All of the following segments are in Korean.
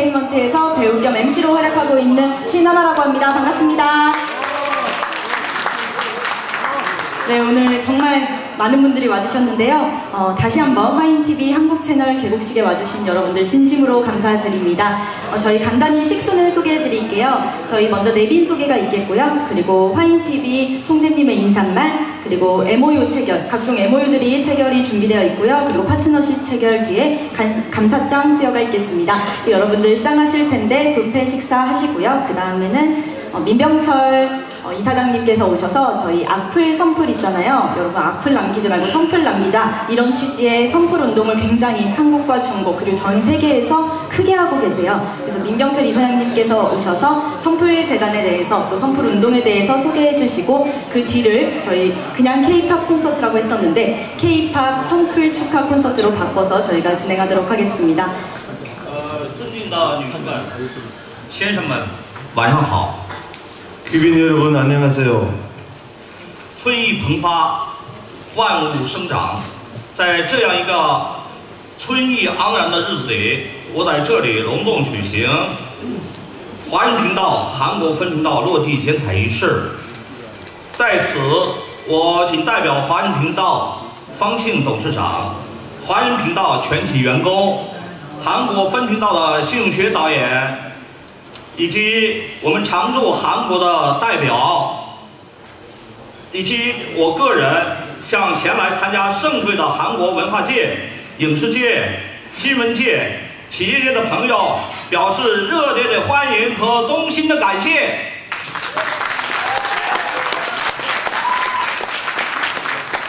엔터테인먼트에서 배우 겸 MC로 활약하고 있는 신하나라고 합니다. 반갑습니다. 네, 오늘 정말 많은 분들이 와주셨는데요. 어, 다시 한번 화인TV 한국 채널 개국식에 와주신 여러분들 진심으로 감사드립니다. 어, 저희 간단히 식순을 소개해 드릴게요. 저희 먼저 내빈 소개가 있겠고요. 그리고 화인TV 총재님의 인사말, 그리고 MOU 체결, 각종 MOU들이 체결이 준비되어 있고요. 그리고 파트너십 체결 뒤에 간, 감사장 수여가 있겠습니다. 여러분들 시장하실 텐데 뷔페 식사 하시고요. 그 다음에는 어, 민병철 어, 이사장님께서 오셔서 저희 악플 선플 있잖아요. 여러분 악플 남기지 말고 선플 남기자 이런 취지의 선플 운동을 굉장히 한국과 중국 그리고 전 세계에서 크게 하고 계세요. 그래서 민병철 이사장님께서 오셔서 선플 재단에 대해서 또 선플 운동에 대해서 소개해 주시고 그 뒤를 저희 그냥 K-팝 콘서트라고 했었는데 K-팝 선플 축하 콘서트로 바꿔서 저희가 진행하도록 하겠습니다. 呃，尊敬的女士们、先生们，晚上好。 귀빈 여러분 안녕하세요. 春意盎然的日子里，我在这里隆重举行华人频道韩国分频道落地剪彩仪式。在此，我谨代表华人频道方庆董事长、华人频道全体员工， 以及我们常驻韩国的代表，以及我个人，向前来参加盛会的韩国文化界、影视界、新闻界、企业界的朋友，表示热烈的欢迎和衷心的感谢。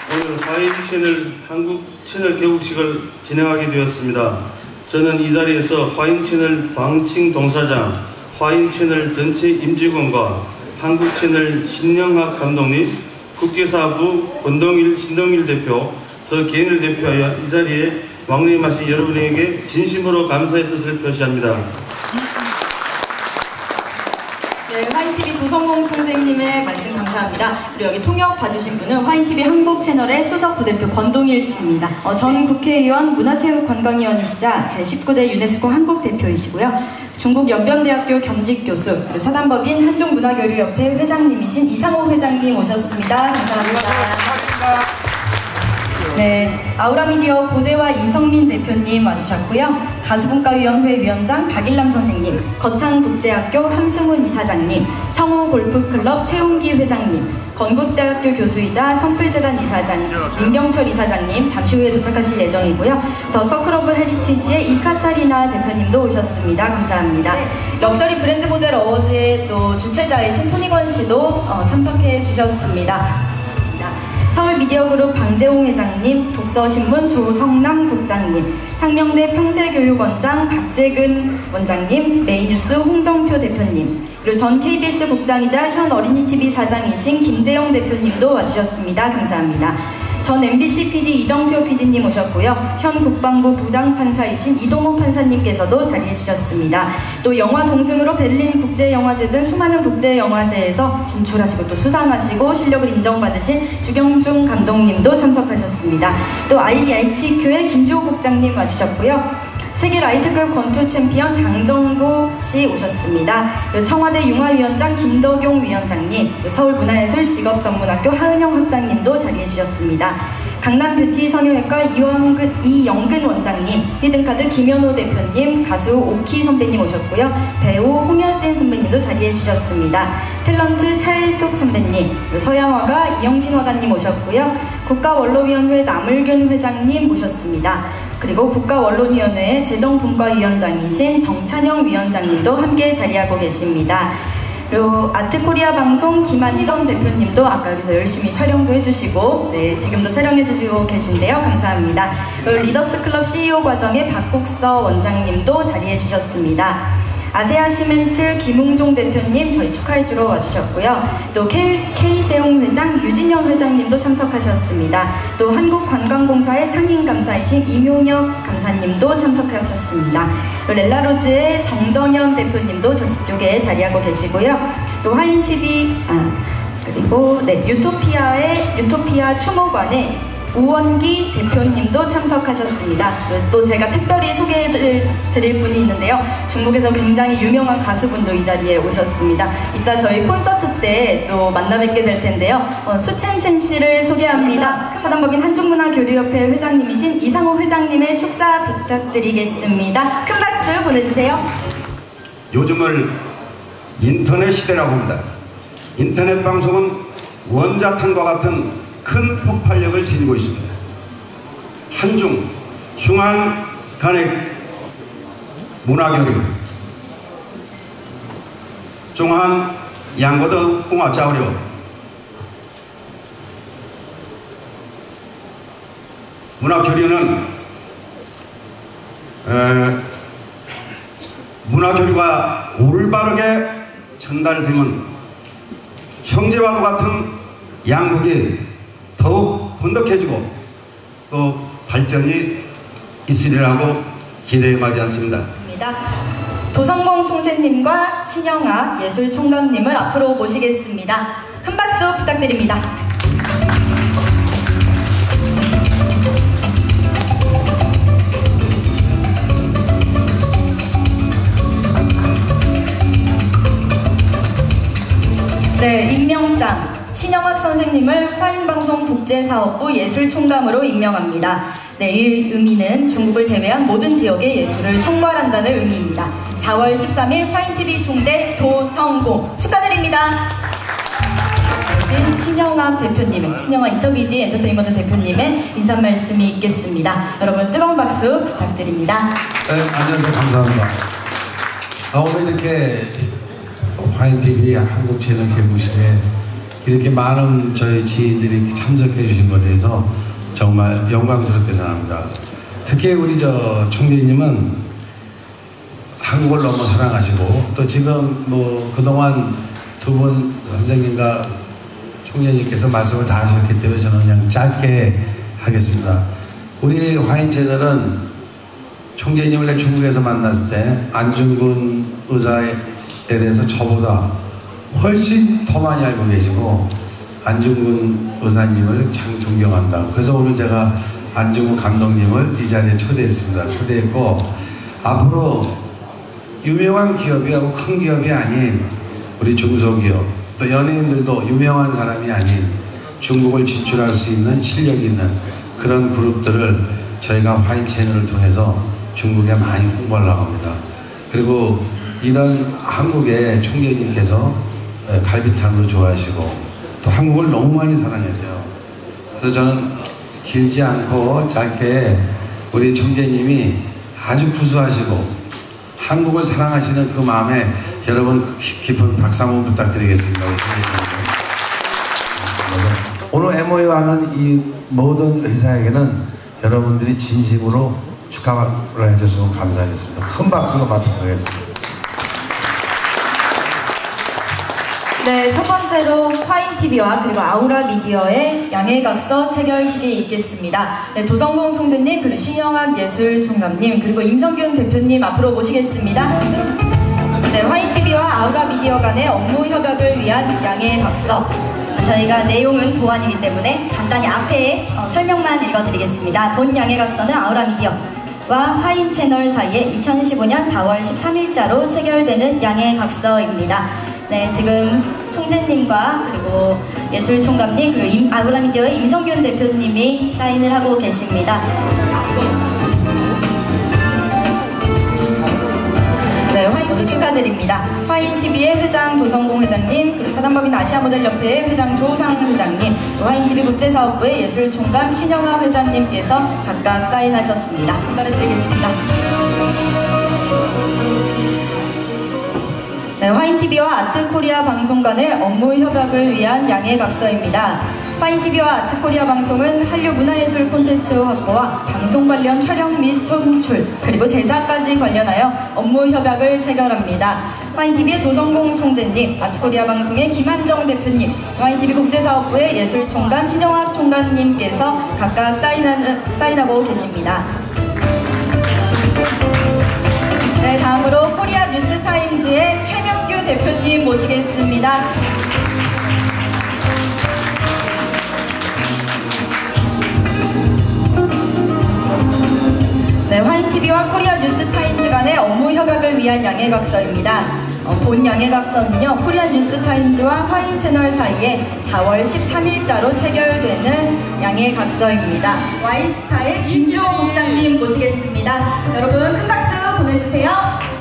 오늘 화인 채널 한국 채널 개국식을 진행하게 되었습니다. 저는 이 자리에서 화인 채널 방칭 동사장, 화인 채널 전체 임직원과 한국 채널 신영학 감독님, 국제사부 권동일 신동일 대표, 저 개인을 대표하여 이 자리에 왕래하신 여러분에게 진심으로 감사의 뜻을 표시합니다. 네, 화인TV 도성공 총재님의 말씀 감사합니다. 그리고 여기 통역 봐주신 분은 화인TV 한국 채널의 수석 부대표 권동일 씨입니다. 어, 전 국회의원 문화체육관광위원이시자 제19대 유네스코 한국 대표이시고요. 중국 연변대학교 겸직 교수, 그리고 사단법인 한중문화교류협회 회장님이신 이상호 회장님 오셨습니다. 감사합니다. 네, 아우라미디어 고대와 임성민 대표님 와주셨고요. 가수분과위원회 위원장 박일남 선생님, 거창국제학교 함승훈 이사장님, 청우골프클럽 최웅기 회장님, 건국대학교 교수이자 선풀재단 이사장 민병철 이사장님 잠시 후에 도착하실 예정이고요. 더 서클오브 헤리티지의 이카타리나 대표님도 오셨습니다. 감사합니다. 럭셔리 브랜드 모델 어워즈의 또 주최자이신 토니건 씨도 어, 참석해 주셨습니다. 서울 미디어그룹 방재홍 회장님, 독서신문 조성남 국장님, 상명대 평세교육원장 박재근 원장님, 메이뉴스 홍정표 대표님, 그리고 전 KBS 국장이자 현 어린이TV 사장이신 김재영 대표님도 와주셨습니다. 감사합니다. 전 MBC PD 이정표 PD님 오셨고요. 현 국방부 부장판사이신 이동호 판사님께서도 자리해 주셨습니다. 또 영화 동승으로 베를린 국제영화제 등 수많은 국제영화제에서 진출하시고 또 수상하시고 실력을 인정받으신 주경중 감독님도 참석하셨습니다. 또 IITQ의 김주호 국장님 와주셨고요. 세계 라이트급 권투 챔피언 장정구 씨 오셨습니다. 청와대 융화위원장 김덕용 위원장님, 서울문화예술 직업전문학교 하은영 학장님도 자리해 주셨습니다. 강남 뷰티 성형외과 이영근, 이영근 원장님, 히든카드 김현호 대표님, 가수 오키 선배님 오셨고요. 배우 홍여진 선배님도 자리해 주셨습니다. 탤런트 차혜숙 선배님, 서양화가 이영신 화가님 오셨고요. 국가원로위원회 남을균 회장님 모셨습니다. 그리고 국가원론위원회의 재정분과위원장이신 정찬영 위원장님도 함께 자리하고 계십니다. 그리고 아트코리아 방송 김한정 대표님도 아까 여기서 열심히 촬영도 해주시고 네, 지금도 촬영해주시고 계신데요. 감사합니다. 그리고 리더스 클럽 CEO 과정의 박국서 원장님도 자리해주셨습니다. 아세아 시멘트 김웅종 대표님 저희 축하해 주러 와주셨고요. 또 K, K세용 회장 유진영 회장님도 참석하셨습니다. 또 한국관광공사의 상임감사이신 임용혁 감사님도 참석하셨습니다. 또 렐라로즈의 정정현 대표님도 저쪽에 자리하고 계시고요. 또 화인TV 아, 그리고 네 유토피아의 유토피아 추모관의 우원기 대표님도 참석하셨습니다. 또 제가 특별히 소개해드릴 분이 있는데요. 중국에서 굉장히 유명한 가수분도 이 자리에 오셨습니다. 이따 저희 콘서트 때 또 만나 뵙게 될 텐데요. 어, 수첸첸 씨를 소개합니다. 사단법인 한중문화교류협회 회장님이신 이상호 회장님의 축사 부탁드리겠습니다. 큰 박수 보내주세요. 요즘을 인터넷 시대라고 합니다. 인터넷 방송은 원자탄과 같은 큰 폭발력을 지니고 있습니다. 한중, 중한 간의 문화교류, 중한 양고도 공화자우려 문화교류는 에, 문화교류가 올바르게 전달되면 형제와 같은 양국이 더욱 번덕해지고 또 발전이 있으리라고 기대해 마지 않습니다. 도성공 총재님과 신영학 예술총각님을 앞으로 모시겠습니다. 큰 박수 부탁드립니다. 네, 임명장. 신영학 선생님을 화인방송 국제사업부 예술총감으로 임명합니다. 네, 이 의미는 중국을 제외한 모든 지역의 예술을 총괄한다는 의미입니다. 4월 13일 화인TV 총재 도성공 축하드립니다. 오신 신영학 대표님의 신영학 인터비디 엔터테인먼트 대표님의 인사 말씀이 있겠습니다. 여러분 뜨거운 박수 부탁드립니다. 네, 안녕하세요. 감사합니다. 아, 오늘 이렇게 화인TV 한국 채널 개국식에 이렇게 많은 저희 지인들이 참석해 주신 것에 대해서 정말 영광스럽게 생각합니다. 특히 우리 저 총리님은 한국을 너무 사랑하시고 또 지금 뭐 그동안 두 분 선생님과 총리님께서 말씀을 다 하셨기 때문에 저는 그냥 짧게 하겠습니다. 우리 화인 채널은 총재님을 내 중국에서 만났을 때 안중근 의사에 대해서 저보다 훨씬 더 많이 알고 계시고 안중근 의사님을 참 존경한다고 그래서 오늘 제가 안중근 감독님을 이 자리에 초대했습니다. 초대했고 앞으로 유명한 기업이하고 큰 기업이 아닌 우리 중소기업 또 연예인들도 유명한 사람이 아닌 중국을 진출할 수 있는 실력 있는 그런 그룹들을 저희가 화인 채널을 통해서 중국에 많이 홍보하려고 합니다. 그리고 이런 한국의 총재님께서 갈비탕도 좋아하시고 또 한국을 너무 많이 사랑하세요. 그래서 저는 길지 않고 짧게 우리 총재님이 아주 구수하시고 한국을 사랑하시는 그 마음에 여러분 깊은 박수 한번 부탁드리겠습니다. 총재님. 오늘 MOU 하는 이 모든 회사에게는 여러분들이 진심으로 축하를 해주시면 감사하겠습니다. 큰 박수로 맞도록 하겠습니다. 네, 첫 번째로 화인TV와 그리고 아우라 미디어의 양해각서 체결식이 있겠습니다. 네, 도성공 총재님, 그리고 신영학 예술총감님, 그리고 임성균 대표님 앞으로 모시겠습니다. 네, 화인TV와 아우라 미디어 간의 업무 협약을 위한 양해각서. 저희가 내용은 보완이기 때문에 간단히 앞에 어, 설명만 읽어드리겠습니다. 본 양해각서는 아우라 미디어. 와 화인 채널 사이에 2015년 4월 13일자로 체결되는 양해각서입니다. 네, 지금 총재님과 그리고 예술총감님 그리고 임, 아우라미디어의 임성균 대표님이 사인을 하고 계십니다. 네, 화인 모두 축하드립니다. 화인TV의 회장 도성공 회장님, 그리고 사단법인 아시아모델협회의 회장 조상 회장님, 화인TV 국제사업부의 예술총감 신영아 회장님께서 각각 사인하셨습니다. 축하드리겠습니다. 화인TV와 아트코리아 방송 간의 업무 협약을 위한 양해 각서입니다. 화인TV와 아트코리아 방송은 한류 문화예술 콘텐츠 확보와 방송 관련 촬영 및 송출, 그리고 제작까지 관련하여 업무 협약을 체결합니다. 화인TV의 도성공 총재님, 아트코리아 방송의 김한정 대표님, 화인TV 국제사업부의 예술총감 신영학 총감님께서 각각 사인하고 계십니다. 감독님 모시겠습니다. 네, 화인TV와 코리아 뉴스타임즈 간의 업무 협약을 위한 양해각서입니다. 어, 본 양해각서는요 코리아뉴스타임즈와 화인 채널 사이에 4월 13일자로 체결되는 양해각서입니다. 와이스타의 김주호 국장님 모시겠습니다. 여러분 큰 박수 보내주세요.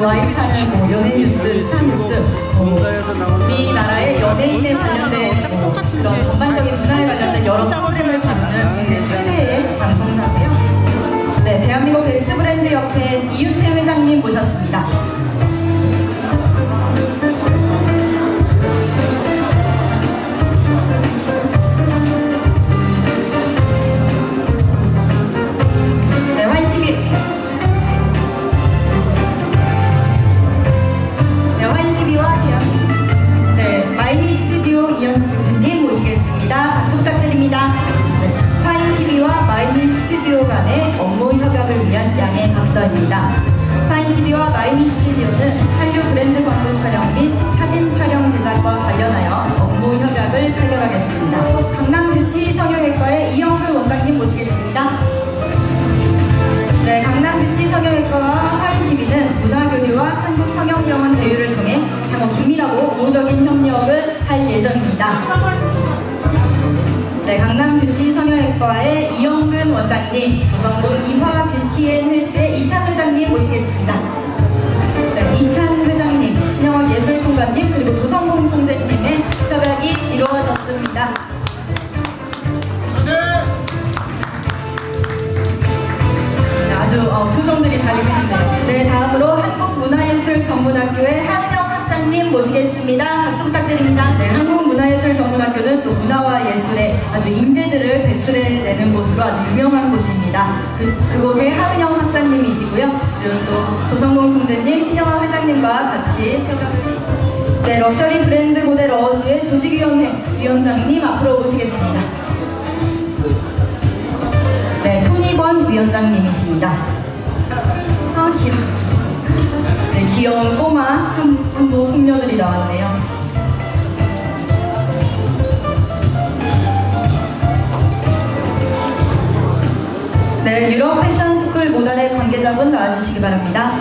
또 와이스타는 뭐 연예 뉴스, 스타 뉴스, 뭐 우리 나라의 연예인에 관련된 뭐 그런 전반적인 문화에 관련된 여러 프로그램을 다루는 국내 최대의 방송사고요. 네, 대한민국 베스트 브랜드 협회 이윤태 회장님 모셨습니다. 우호적인 협력을 할 예정입니다. 네, 강남 뷰티 성형외과의 이영근 원장님, 조성동 이화 뷰티앤 헬스의 이찬 회장님 모시겠습니다. 네, 이찬 회장님, 신영학 예술총괄님, 그리고 도성공 총재님의 협약이 이루어졌습니다. 네, 아주 어, 표정들이 다르시네요. 네, 다음으로 한국문화예술전문학교의 하은영 학장님 모시겠습니다. 박수 부탁드립니다. 네, 한국문화예술전문학교는 또 문화와 예술의 아주 인재들을 배출해내는 곳으로 아주 유명한 곳입니다. 그, 그곳의 하은영 학장님이시고요. 그리고 또 도성공 총재님, 신영화 회장님과 같이 네, 럭셔리 브랜드 모델 어워즈의 조직위원회 위원장님 앞으로 모시겠습니다. 네, 토니권 위원장님이십니다. 아. 네, 귀여운 꼬마 한, 한보 숙녀들이 나왔네요. 네, 유럽 패션 스쿨 모달의 관계자분 나와주시기 바랍니다.